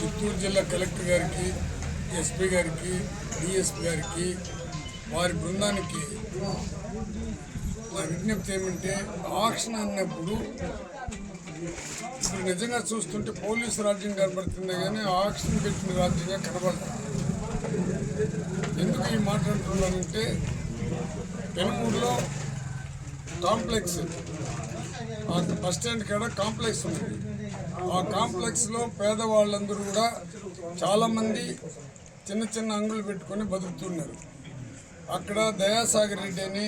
చిత్తూరు జిల్లా కలెక్టర్ గారికి ఎస్పీ గారికి డిఎస్పీ గారికి వారి బృందానికి నా విజ్ఞప్తి ఏమంటే ఆక్షన్ అన్నప్పుడు ఇప్పుడు నిజంగా చూస్తుంటే పోలీసు రాజ్యం కనబడుతుంది కానీ ఆక్షన్ పెట్టిన రాజ్యంగా కనబడదు. ఎందుకు ఈ మాట్లాడుతున్నానంటే పెనుమూరులో కాంప్లెక్స్ బస్ స్టాండ్ కాడ కాంప్లెక్స్ ఉంది. ఆ కాంప్లెక్స్లో పేదవాళ్ళందరూ కూడా చాలామంది చిన్న చిన్న అంగులు పెట్టుకొని బతుకుతున్నారు. అక్కడ దయాసాగర్ రెడ్డి అని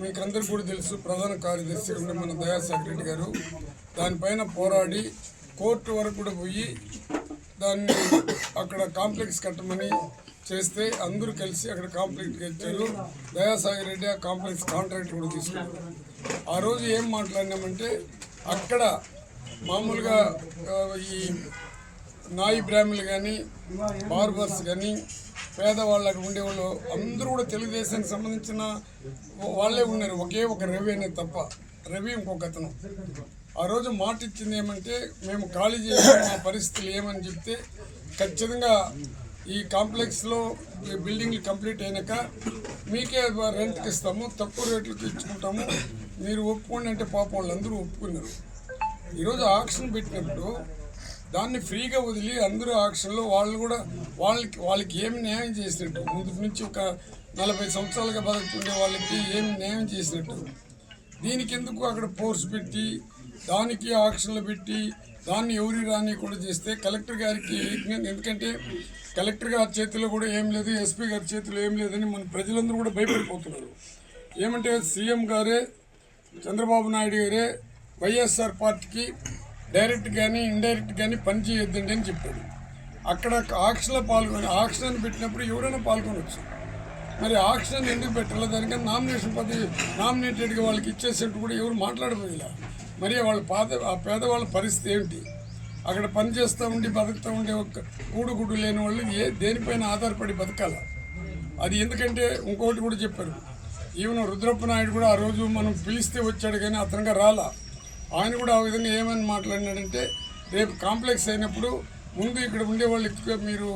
మీకు అందరికీ కూడా తెలుసు ప్రధాన కార్యదర్శి ఉండే మన దయాసాగర్ రెడ్డి గారు. దానిపైన పోరాడి కోర్టు వరకు కూడా పోయి దాన్ని అక్కడ కాంప్లెక్స్ కట్టమని చేస్తే అందరూ కలిసి అక్కడ కాంప్లెక్స్ కట్టారు. దయాసాగర్ రెడ్డి ఆ కాంప్లెక్స్ కాంట్రాక్ట్ కూడా తీసుకున్నారు. ఆ రోజు ఏం మాట్లాడినామంటే అక్కడ మామూలుగా ఈ నాయి బ్రాహ్మణులు కానీ బార్బర్స్ కానీ పేదవాళ్ళు అక్కడ ఉండేవాళ్ళు అందరూ కూడా తెలుగుదేశానికి సంబంధించిన వాళ్ళే ఉన్నారు. ఒకే ఒక రవి అనేది తప్ప. రవి ఇంకొక అతను. ఆ రోజు మాట ఇచ్చింది ఏమంటే మేము ఖాళీ చేసిన మా పరిస్థితులు ఏమని చెప్తే ఖచ్చితంగా ఈ కాంప్లెక్స్లో ఈ బిల్డింగ్లు కంప్లీట్ అయినాక మీకే రెంట్కి ఇస్తాము తక్కువ రేట్లకు ఇచ్చుకుంటాము. మీరు ఒప్పుకోండి అంటే పాపం వాళ్ళందరూ ఒప్పుకున్నారు. ఈరోజు ఆక్షన్ పెట్టినప్పుడు దాన్ని ఫ్రీగా వదిలి అందరూ ఆక్షన్లో వాళ్ళు కూడా వాళ్ళకి వాళ్ళకి ఏం న్యాయం చేసినట్టు ముందు నుంచి ఒక నలభై సంవత్సరాలుగా బతుకుతుండే వాళ్ళకి ఏం న్యాయం చేసినట్టు. దీనికి ఎందుకు అక్కడ ఫోర్స్ పెట్టి దానికి ఆక్షన్లు పెట్టి దాన్ని ఎవరి రాని కూడా చేస్తే కలెక్టర్ గారికి ఎందుకంటే కలెక్టర్ గారి చేతిలో కూడా ఏం లేదు ఎస్పీ గారి చేతిలో ఏం లేదని మన ప్రజలందరూ కూడా భయపడిపోతున్నారు. ఏమంటే సీఎం గారే చంద్రబాబు నాయుడు గారే వైఎస్ఆర్ పార్టీకి డైరెక్ట్ కానీ ఇండైరెక్ట్ కానీ పని చేయొద్దండి అని చెప్పాడు. అక్కడ ఆక్షన్లో పాల్గొని ఆక్షన్ పెట్టినప్పుడు ఎవరైనా పాల్గొనవచ్చు మరి ఆక్షన్ ఎందుకు పెట్టాలి దానికన్నా నామినేషన్ పదవి నామినేటెడ్గా వాళ్ళకి ఇచ్చేసినట్టు కూడా ఎవరు మాట్లాడబోయేలా మరి వాళ్ళ పాద ఆ పేదవాళ్ళ పరిస్థితి ఏమిటి అక్కడ పని చేస్తూ ఉండి బతుకుతూ ఉండే ఒక కూడు గుడు లేని వాళ్ళు ఏ దేనిపైన ఆధారపడి బతకాల? అది ఎందుకంటే ఇంకోటి కూడా చెప్పారు. ఈవెన్ రుద్రప్ప నాయుడు కూడా ఆ రోజు మనం పిలిస్తే వచ్చాడు కానీ అతనుగా రాలా? ఆయన కూడా ఆ విధంగా ఏమని మాట్లాడినాడంటే రేపు కాంప్లెక్స్ అయినప్పుడు ముందు ఇక్కడ ఉండే వాళ్ళకి మీరు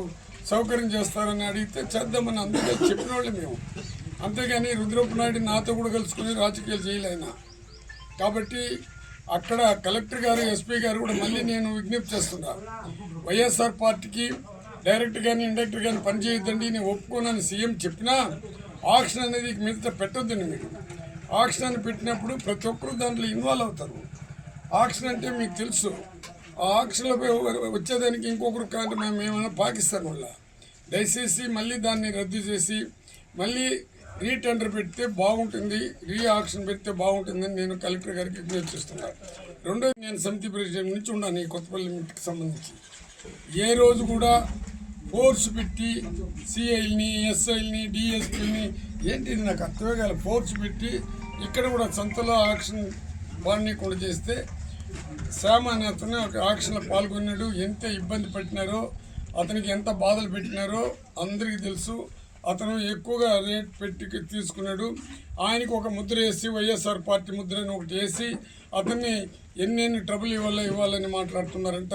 సౌకర్యం చేస్తారని అడిగితే చేద్దామని అందుకే చెప్పిన వాళ్ళు మేము. అంతేగాని రుద్రప్ప నాయుడు నాతో కూడా కలుసుకుని రాజకీయాలు చేయలేనా కాబట్టి అక్కడ కలెక్టర్ గారు ఎస్పీ గారు కూడా మళ్ళీ నేను విజ్ఞప్తి చేస్తున్నా. వైఎస్ఆర్ పార్టీకి డైరెక్ట్ కానీ ఇండైరెక్ట్ కానీ పనిచేయొద్దండి నేను ఒప్పుకోనని సీఎం చెప్పినా ఆక్షన్ అనేది మిగతా పెట్టొద్దండి మీరు. ఆక్షన్ అని పెట్టినప్పుడు ప్రతి ఒక్కరు దాంట్లో ఇన్వాల్వ్ అవుతారు. ఆక్షన్ అంటే మీకు తెలుసు. ఆ ఆక్షన్లపై వచ్చేదానికి ఇంకొకరు కానీ మేము ఏమైనా పాకిస్తాన్ వల్ల దయచేసి మళ్ళీ దాన్ని రద్దు చేసి మళ్ళీ రీటెండర్ పెడితే బాగుంటుంది రీ ఆక్షన్ పెడితే బాగుంటుందని నేను కలెక్టర్ గారికి విజ్ఞప్తి చేస్తున్నాను రెండోది నేను సమితి ప్రెసిడెంట్ నుంచి ఉన్నాను ఈ కొత్తపల్లి మీటికి సంబంధించి. ఏ రోజు కూడా ఫోర్స్ పెట్టి సిఐల్ని ఎస్ఐల్ని డిఎస్పీని ఏంటిది నాకు అర్థమే కాదు ఫోర్స్ పెట్టి ఇక్కడ కూడా సంతలో ఆక్షన్ వాడిని కూడా చేస్తే శ్యామ అనే అతను ఒక ఆక్షన్లో పాల్గొన్నాడు. ఎంత ఇబ్బంది పెట్టినారో అతనికి ఎంత బాధలు పెట్టినారో అందరికీ తెలుసు. అతను ఎక్కువగా రేట్ పెట్టి తీసుకున్నాడు. ఆయనకు ఒక ముద్ర వేసి వైఎస్ఆర్ పార్టీ ముద్రని ఒకటి వేసి అతన్ని ఎన్నెన్ని ట్రబుల్ ఇవ్వాలో ఇవ్వాలని మాట్లాడుతున్నారంట.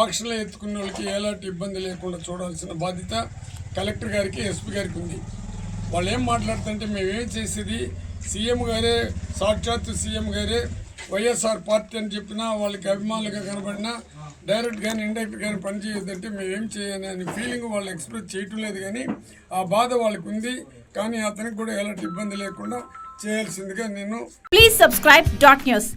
ఆక్షన్లో ఎత్తుకున్న వాళ్ళకి ఎలాంటి ఇబ్బంది లేకుండా చూడాల్సిన బాధ్యత కలెక్టర్ గారికి ఎస్పీ గారికి ఉంది. వాళ్ళు ఏం మాట్లాడుతుంటే మేమేం చేసేది? సీఎం గారే సాక్షాత్ సీఎం గారే వైఎస్ఆర్ పార్టీ అని చెప్పినా వాళ్ళకి అభిమానులుగా కనబడినా డైరెక్ట్ కానీ ఇండైరెక్ట్ కానీ పనిచేయొద్దంటే మేమేం చేయని అనే ఫీలింగ్ వాళ్ళు ఎక్స్ప్రెస్ చేయటం లేదు కానీ ఆ బాధ వాళ్ళకు ఉంది. కానీ అతనికి కూడా ఎలాంటి ఇబ్బంది లేకుండా చేయాల్సిందిగా నేను ప్లీజ్ సబ్స్క్రైబ్ డాట్ న్యూస్